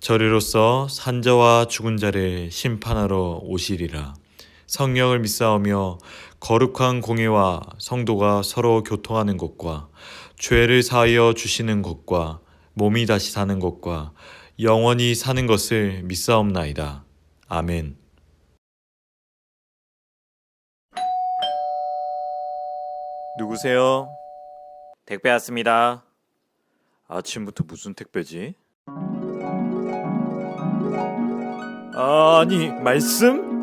저리로서 산자와 죽은 자를 심판하러 오시리라. 성령을 믿사오며 거룩한 공예와 성도가 서로 교통하는 것과 죄를 사하여 주시는 것과 몸이 다시 사는 것과 영원히 사는 것을 믿사옵나이다. 아멘. 누구세요? 택배 왔습니다. 아침부터 무슨 택배지? 아니, 말씀?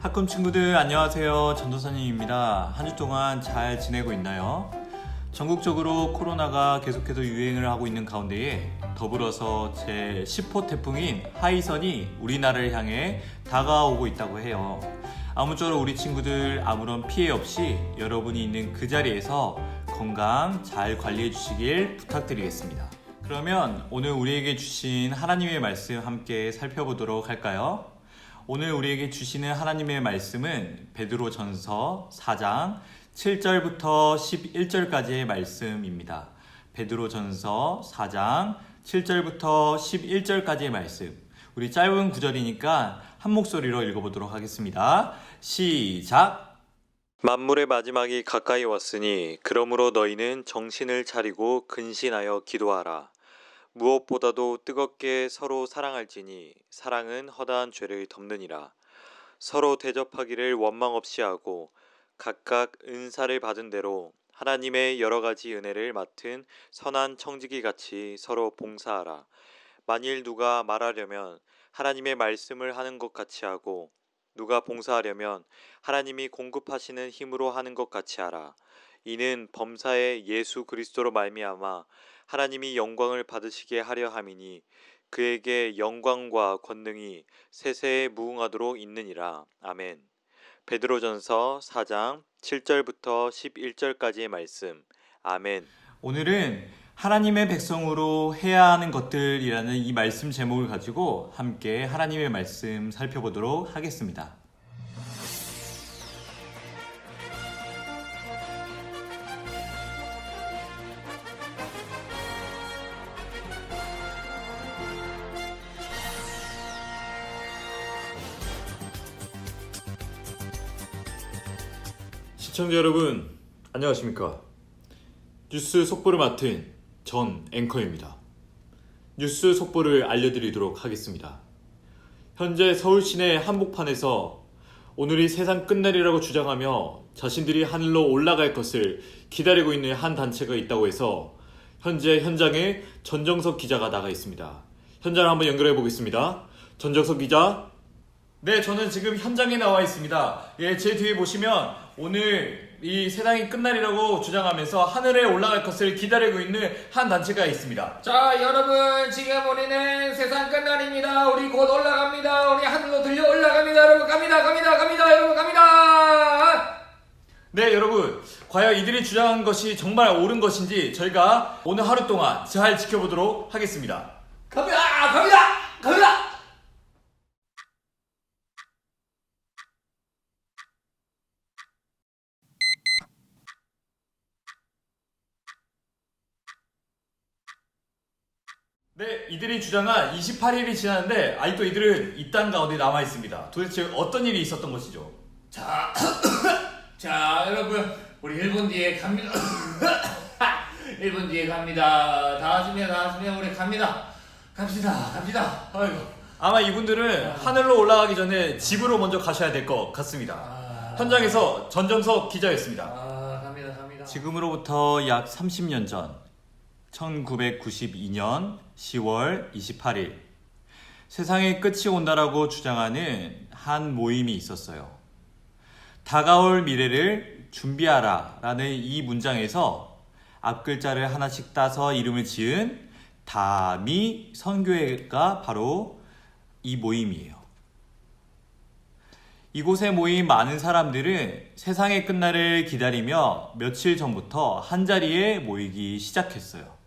학금 친구들 안녕하세요. 전도사님입니다. 한 주 동안 잘 지내고 있나요? 전국적으로 코로나가 계속해서 유행을 하고 있는 가운데에 더불어서 제 10호 태풍인 하이선이 우리나라를 향해 다가오고 있다고 해요. 아무쪼록 우리 친구들 아무런 피해 없이 여러분이 있는 그 자리에서 건강 잘 관리해 주시길 부탁드리겠습니다. 그러면 오늘 우리에게 주신 하나님의 말씀 함께 살펴보도록 할까요? 오늘 우리에게 주시는 하나님의 말씀은 베드로 전서 4장 7절부터 11절까지의 말씀입니다. 베드로 전서 4장 7절부터 11절까지의 말씀. 우리 짧은 구절이니까 한 목소리로 읽어보도록 하겠습니다. 시작! 만물의 마지막이 가까이 왔으니 그러므로 너희는 정신을 차리고 근신하여 기도하라. 무엇보다도 뜨겁게 서로 사랑할지니 사랑은 허다한 죄를 덮느니라. 서로 대접하기를 원망 없이 하고 각각 은사를 받은 대로 하나님의 여러 가지 은혜를 맡은 선한 청지기 같이 서로 봉사하라. 만일 누가 말하려면 하나님의 말씀을 하는 것 같이 하고 누가 봉사하려면 하나님이 공급하시는 힘으로 하는 것 같이 하라. 이는 범사의 예수 그리스도로 말미암아 하나님이 영광을 받으시게 하려 함이니 그에게 영광과 권능이 세세에 무궁하도록 있느니라. 아멘. 베드로전서 4장 7절부터 11절까지의 말씀. 아멘. 오늘은 하나님의 백성으로 해야 하는 것들이라는 이 말씀 제목을 가지고 함께 하나님의 말씀 살펴보도록 하겠습니다. 시청자 여러분, 안녕하십니까? 뉴스 속보를 맡은 전 앵커입니다. 뉴스 속보를 알려드리도록 하겠습니다. 현재 서울 시내 한복판에서 오늘이 세상 끝날이라고 주장하며 자신들이 하늘로 올라갈 것을 기다리고 있는 한 단체가 있다고 해서 현재 현장에 전정석 기자가 나가 있습니다. 현장을 한번 연결해 보겠습니다. 전정석 기자. 네, 저는 지금 현장에 나와 있습니다. 예, 제 뒤에 보시면 오늘 이 세상이 끝날이라고 주장하면서 하늘에 올라갈 것을 기다리고 있는 한 단체가 있습니다. 자 여러분 지금 우리는 세상 끝날입니다 우리 곧 올라갑니다 우리 하늘로 들려 올라갑니다 여러분 갑니다 갑니다 갑니다 여러분 갑니다 네, 여러분. 과연 이들이 주장한 것이 정말 옳은 것인지 저희가 오늘 하루 동안 잘 지켜보도록 하겠습니다. 갑니다 갑니다 갑니다 네, 이들이 주장한 28일이 지났는데 아직도 이들은 이 땅 가운데 남아 있습니다. 도대체 어떤 일이 있었던 것이죠? 자, 자 여러분 우리 1분 뒤에 갑니다. 1분 뒤에 갑니다. 다 왔으면 다 왔으면 우리 갑니다. 갑시다 갑시다. 아이고. 아마 이분들은 하늘로 올라가기 전에 집으로 먼저 가셔야 될 것 같습니다. 아, 현장에서 전정석 기자였습니다. 아 갑니다 갑니다. 지금으로부터 약 30년 전 1992년 10월 28일 세상의 끝이 온다라고 주장하는 한 모임이 있었어요. 다가올 미래를 준비하라 라는 이 문장에서 앞글자를 하나씩 따서 이름을 지은 다미 선교회가 바로 이 모임이에요. 이곳에 모인 많은 사람들은 세상의 끝날을 기다리며 며칠 전부터 한 자리에 모이기 시작했어요.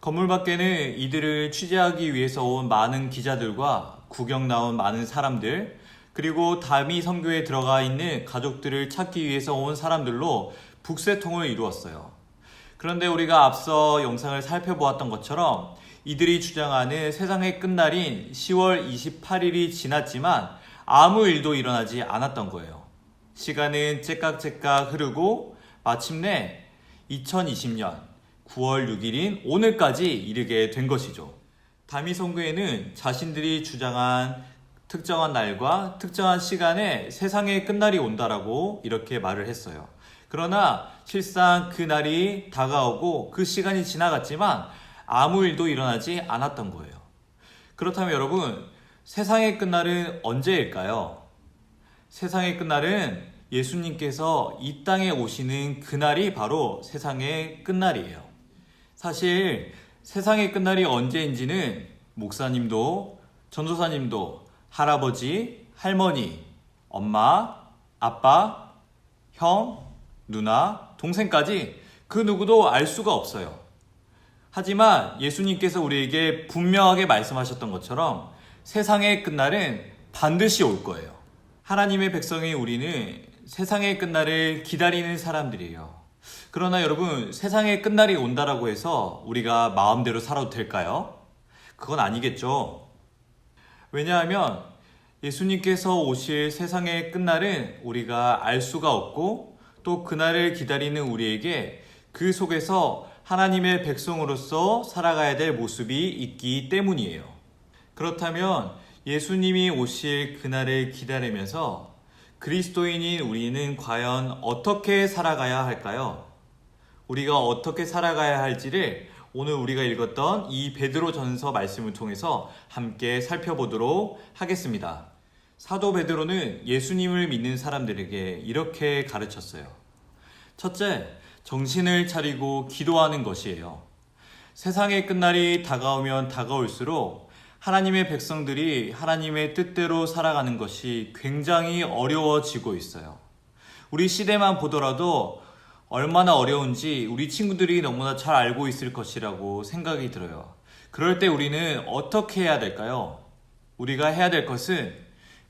건물 밖에는 이들을 취재하기 위해서 온 많은 기자들과 구경 나온 많은 사람들, 그리고 다미 선교에 들어가 있는 가족들을 찾기 위해서 온 사람들로 북새통을 이루었어요. 그런데 우리가 앞서 영상을 살펴보았던 것처럼 이들이 주장하는 세상의 끝날인 10월 28일이 지났지만 아무 일도 일어나지 않았던 거예요. 시간은 째깍째깍 흐르고 마침내 2020년 9월 6일인 오늘까지 이르게 된 것이죠. 다미성교회는 자신들이 주장한 특정한 날과 특정한 시간에 세상의 끝날이 온다라고 이렇게 말을 했어요. 그러나 실상 그 날이 다가오고 그 시간이 지나갔지만 아무 일도 일어나지 않았던 거예요. 그렇다면 여러분, 세상의 끝날은 언제일까요? 세상의 끝날은 예수님께서 이 땅에 오시는 그날이 바로 세상의 끝날이에요. 사실 세상의 끝날이 언제인지는 목사님도 전도사님도 할아버지, 할머니, 엄마, 아빠, 형, 누나, 동생까지 그 누구도 알 수가 없어요. 하지만 예수님께서 우리에게 분명하게 말씀하셨던 것처럼 세상의 끝날은 반드시 올 거예요. 하나님의 백성인 우리는 세상의 끝날을 기다리는 사람들이에요. 그러나 여러분, 세상의 끝날이 온다라고 해서 우리가 마음대로 살아도 될까요? 그건 아니겠죠. 왜냐하면 예수님께서 오실 세상의 끝날은 우리가 알 수가 없고 또 그날을 기다리는 우리에게 그 속에서 하나님의 백성으로서 살아가야 될 모습이 있기 때문이에요. 그렇다면 예수님이 오실 그날을 기다리면서 그리스도인인 우리는 과연 어떻게 살아가야 할까요? 우리가 어떻게 살아가야 할지를 오늘 우리가 읽었던 이 베드로 전서 말씀을 통해서 함께 살펴보도록 하겠습니다. 사도 베드로는 예수님을 믿는 사람들에게 이렇게 가르쳤어요. 첫째, 정신을 차리고 기도하는 것이에요. 세상의 끝날이 다가오면 다가올수록 하나님의 백성들이 하나님의 뜻대로 살아가는 것이 굉장히 어려워지고 있어요. 우리 시대만 보더라도 얼마나 어려운지 우리 친구들이 너무나 잘 알고 있을 것이라고 생각이 들어요. 그럴 때 우리는 어떻게 해야 될까요? 우리가 해야 될 것은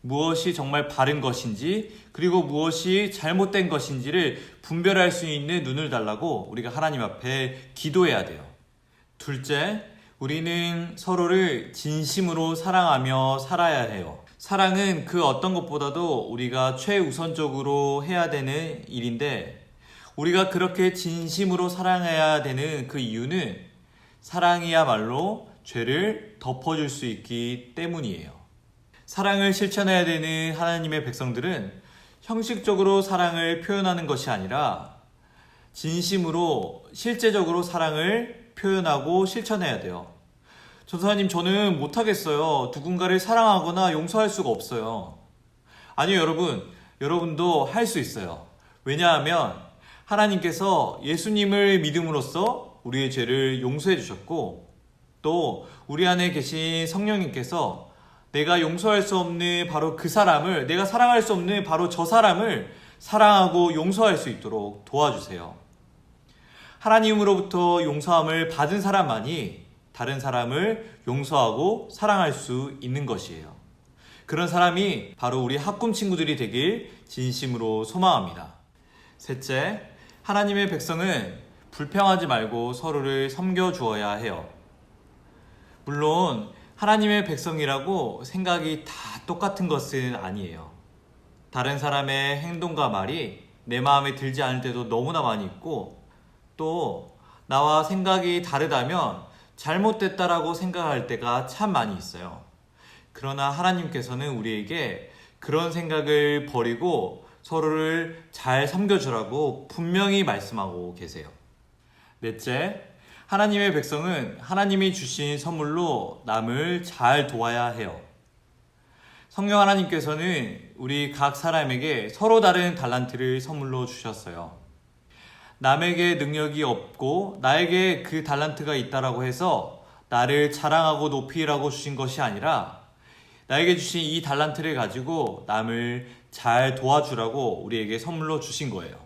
무엇이 정말 바른 것인지 그리고 무엇이 잘못된 것인지를 분별할 수 있는 눈을 달라고 우리가 하나님 앞에 기도해야 돼요. 둘째, 우리는 서로를 진심으로 사랑하며 살아야 해요. 사랑은 그 어떤 것보다도 우리가 최우선적으로 해야 되는 일인데 우리가 그렇게 진심으로 사랑해야 되는 그 이유는 사랑이야말로 죄를 덮어줄 수 있기 때문이에요. 사랑을 실천해야 되는 하나님의 백성들은 형식적으로 사랑을 표현하는 것이 아니라 진심으로 실제적으로 사랑을 표현하고 실천해야 돼요. 전사님, 저는 못하겠어요. 누군가를 사랑하거나 용서할 수가 없어요. 아니요, 여러분. 여러분도 할 수 있어요. 왜냐하면 하나님께서 예수님을 믿음으로써 우리의 죄를 용서해 주셨고 또 우리 안에 계신 성령님께서 내가 용서할 수 없는 바로 그 사람을 내가 사랑할 수 없는 바로 저 사람을 사랑하고 용서할 수 있도록 도와주세요. 하나님으로부터 용서함을 받은 사람만이 다른 사람을 용서하고 사랑할 수 있는 것이에요. 그런 사람이 바로 우리 학꿈 친구들이 되길 진심으로 소망합니다. 셋째, 하나님의 백성은 불평하지 말고 서로를 섬겨 주어야 해요. 물론 하나님의 백성이라고 생각이 다 똑같은 것은 아니에요. 다른 사람의 행동과 말이 내 마음에 들지 않을 때도 너무나 많이 있고 또 나와 생각이 다르다면 잘못됐다라고 생각할 때가 참 많이 있어요. 그러나 하나님께서는 우리에게 그런 생각을 버리고 서로를 잘 섬겨주라고 분명히 말씀하고 계세요. 넷째, 하나님의 백성은 하나님이 주신 선물로 남을 잘 도와야 해요. 성령 하나님께서는 우리 각 사람에게 서로 다른 달란트를 선물로 주셨어요. 남에게 능력이 없고 나에게 그 달란트가 있다라고 해서 나를 자랑하고 높이라고 주신 것이 아니라 나에게 주신 이 달란트를 가지고 남을 잘 도와주라고 우리에게 선물로 주신 거예요.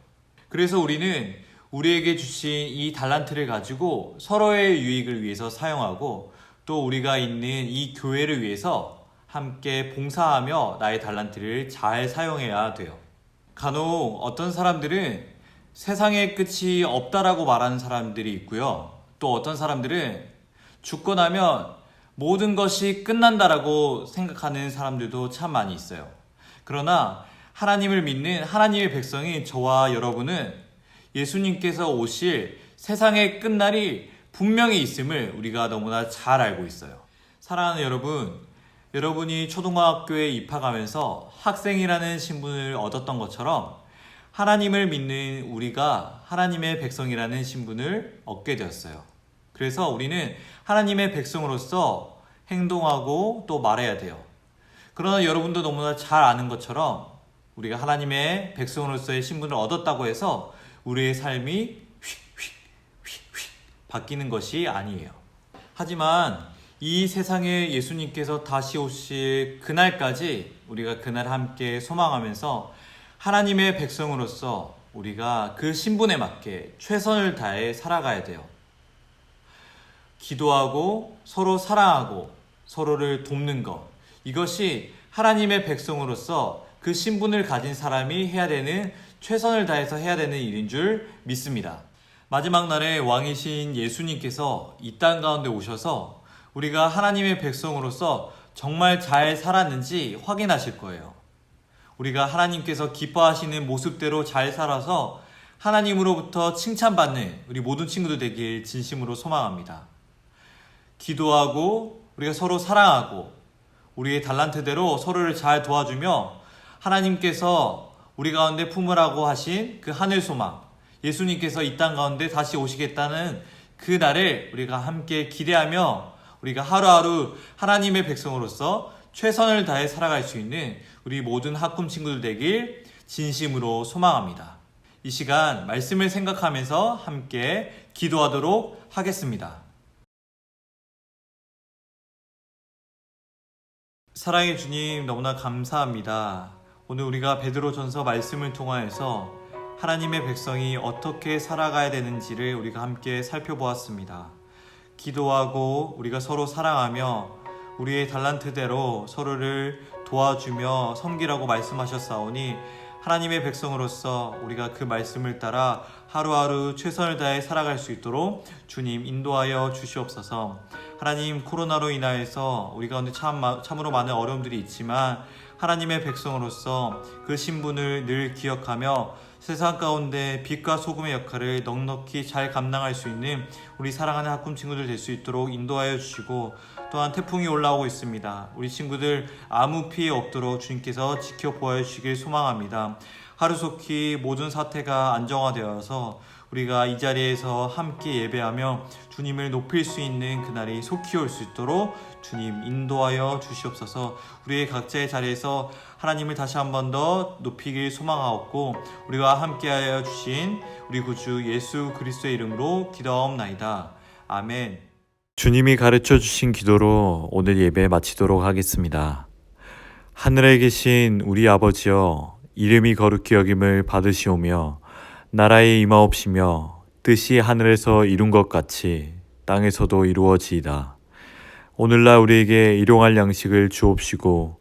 그래서 우리는 우리에게 주신 이 달란트를 가지고 서로의 유익을 위해서 사용하고 또 우리가 있는 이 교회를 위해서 함께 봉사하며 나의 달란트를 잘 사용해야 돼요. 간혹 어떤 사람들은 세상의 끝이 없다라고 말하는 사람들이 있고요. 또 어떤 사람들은 죽고 나면 모든 것이 끝난다라고 생각하는 사람들도 참 많이 있어요. 그러나 하나님을 믿는 하나님의 백성인 저와 여러분은 예수님께서 오실 세상의 끝날이 분명히 있음을 우리가 너무나 잘 알고 있어요. 사랑하는 여러분, 여러분이 초등학교에 입학하면서 학생이라는 신분을 얻었던 것처럼 하나님을 믿는 우리가 하나님의 백성이라는 신분을 얻게 되었어요. 그래서 우리는 하나님의 백성으로서 행동하고 또 말해야 돼요. 그러나 여러분도 너무나 잘 아는 것처럼 우리가 하나님의 백성으로서의 신분을 얻었다고 해서 우리의 삶이 휙휙휙휙 바뀌는 것이 아니에요. 하지만 이 세상에 예수님께서 다시 오실 그날까지 우리가 그날 함께 소망하면서 하나님의 백성으로서 우리가 그 신분에 맞게 최선을 다해 살아가야 돼요. 기도하고 서로 사랑하고 서로를 돕는 것. 이것이 하나님의 백성으로서 그 신분을 가진 사람이 해야 되는 최선을 다해서 해야 되는 일인 줄 믿습니다. 마지막 날에 왕이신 예수님께서 이 땅 가운데 오셔서 우리가 하나님의 백성으로서 정말 잘 살았는지 확인하실 거예요. 우리가 하나님께서 기뻐하시는 모습대로 잘 살아서 하나님으로부터 칭찬받는 우리 모든 친구들 되길 진심으로 소망합니다. 기도하고 우리가 서로 사랑하고 우리의 달란트대로 서로를 잘 도와주며 하나님께서 우리 가운데 품으라고 하신 그 하늘 소망 예수님께서 이 땅 가운데 다시 오시겠다는 그 날을 우리가 함께 기대하며 우리가 하루하루 하나님의 백성으로서 최선을 다해 살아갈 수 있는 우리 모든 학꿈 친구들 되길 진심으로 소망합니다. 이 시간 말씀을 생각하면서 함께 기도하도록 하겠습니다. 사랑의 주님 너무나 감사합니다. 오늘 우리가 베드로 전서 말씀을 통하여서 하나님의 백성이 어떻게 살아가야 되는지를 우리가 함께 살펴보았습니다. 기도하고 우리가 서로 사랑하며 우리의 달란트대로 서로를 도와주며 섬기라고 말씀하셨사오니 하나님의 백성으로서 우리가 그 말씀을 따라 하루하루 최선을 다해 살아갈 수 있도록 주님 인도하여 주시옵소서. 하나님 코로나로 인하여서 우리 가운데 참 참으로 많은 어려움들이 있지만 하나님의 백성으로서 그 신분을 늘 기억하며 세상 가운데 빛과 소금의 역할을 넉넉히 잘 감당할 수 있는 우리 사랑하는 학군 친구들 될 수 있도록 인도하여 주시고 또한 태풍이 올라오고 있습니다. 우리 친구들 아무 피해 없도록 주님께서 지켜보아 주시길 소망합니다. 하루속히 모든 사태가 안정화되어서 우리가 이 자리에서 함께 예배하며 주님을 높일 수 있는 그날이 속히 올 수 있도록 주님 인도하여 주시옵소서 우리의 각자의 자리에서 하나님을 다시 한 번 더 높이길 소망하옵고 우리가 함께하여 주신 우리 구주 예수 그리스도의 이름으로 기도하옵나이다. 아멘. 주님이 가르쳐 주신 기도로 오늘 예배 마치도록 하겠습니다. 하늘에 계신 우리 아버지여 이름이 거룩히 여김을 받으시오며 나라의 임하옵시며 뜻이 하늘에서 이룬 것 같이 땅에서도 이루어지이다. 오늘날 우리에게 일용할 양식을 주옵시고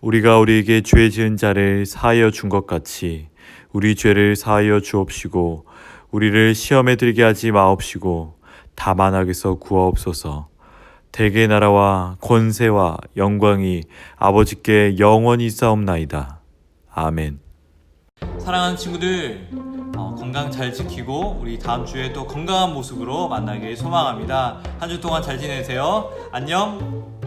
우리가 우리에게 죄 지은 자를 사하여 준 것 같이 우리 죄를 사하여 주옵시고 우리를 시험에 들게 하지 마옵시고 다만 악에서 구하옵소서. 대개 나라와 권세와 영광이 아버지께 영원히 싸움나이다. 아멘. 사랑하는 친구들, 어, 건강 잘 지키고 우리 다음 주에 또 건강한 모습으로 만나길 소망합니다. 한 주 동안 잘 지내세요. 안녕.